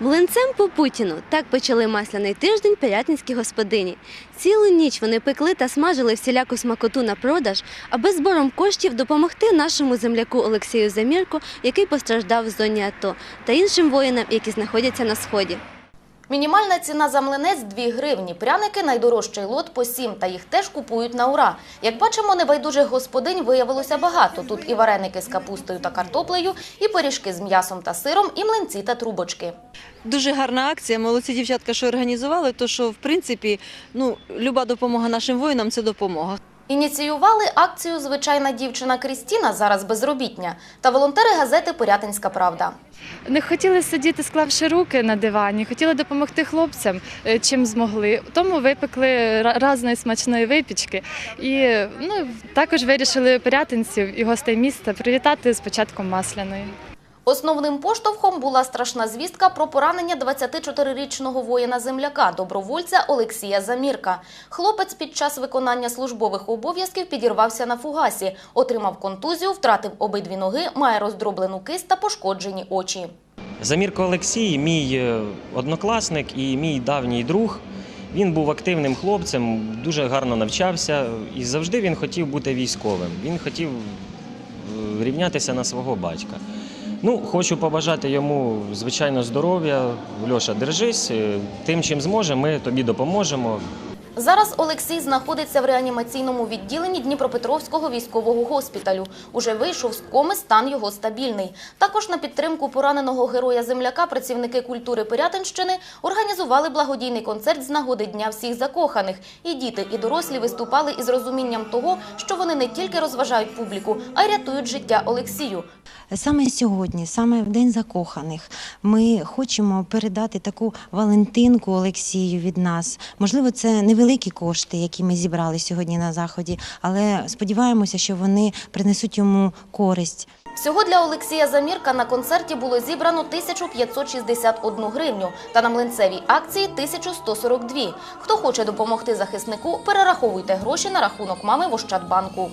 Млинцем по Путіну так почали масляний тиждень пирятинські господині. Цілу ніч вони пекли та смажили всіляку смакоту на продаж, аби збором коштів допомогти нашому земляку Олексію Замірку, який постраждав в зоні АТО, та іншим воїнам, які знаходяться на сході. Мінімальна ціна за млинець 2 гривні. Пряники найдорожчий лот по 7, та їх теж купують на ура. Як бачимо, небайдужих господинь виявилося багато. Тут і вареники з капустою та картоплею, і пиріжки з м'ясом та сиром, і млинці та трубочки. Дуже гарна акція. Молодці дівчатка, що організували, то що в принципі ну люба допомога нашим воїнам це допомога. Ініціювали акцію звичайна дівчина Крістіна, зараз безробітня, та волонтери газети Порятинська правда. Не хотіли сидіти, склавши руки на дивані, хотіли допомогти хлопцям, е, чим змогли. Тому випекли ра- різної смачної випічки. І ну, також вирішили порятинців і гостей міста привітати з початком масляної. Основним поштовхом була страшна звістка про поранення 24-річного воїна-земляка, добровольця Олексія Замірка. Хлопець під час виконання службових обов'язків підірвався на фугасі, отримав контузію, втратив обидві ноги, має роздроблену кисть та пошкоджені очі. Замірко Олексій, мій е, однокласник і мій давній друг. Він був активним хлопцем, дуже гарно навчався і завжди він хотів бути військовим. Він хотів е, рівнятися на свого батька. Ну, хочу побажати йому, звичайно, здоров'я. Льоша, держись. е, Тим, чим зможемо, ми тобі допоможемо. Зараз Олексій знаходиться в реанімаційному відділенні Дніпропетровського військового госпіталю. Уже вийшов з коми, стан його стабільний. Також на підтримку пораненого героя-земляка працівники культури Пирятинщини організували благодійний концерт з нагоди Дня всіх закоханих. І діти, і дорослі виступали із розумінням того, що вони не тільки розважають публіку, а й рятують життя Олексію. Саме сьогодні, саме в День закоханих, ми хочемо передати таку Валентинку Олексію від нас. Можливо, це невеликі кошти, які ми зібрали сьогодні на заході, але сподіваємося, що вони принесуть йому користь. Всього для Олексія Замірка на концерті було зібрано 1561 гривню та на млинцевій акції 1142. Хто хоче допомогти захиснику, перераховуйте гроші на рахунок мами в Ощадбанку.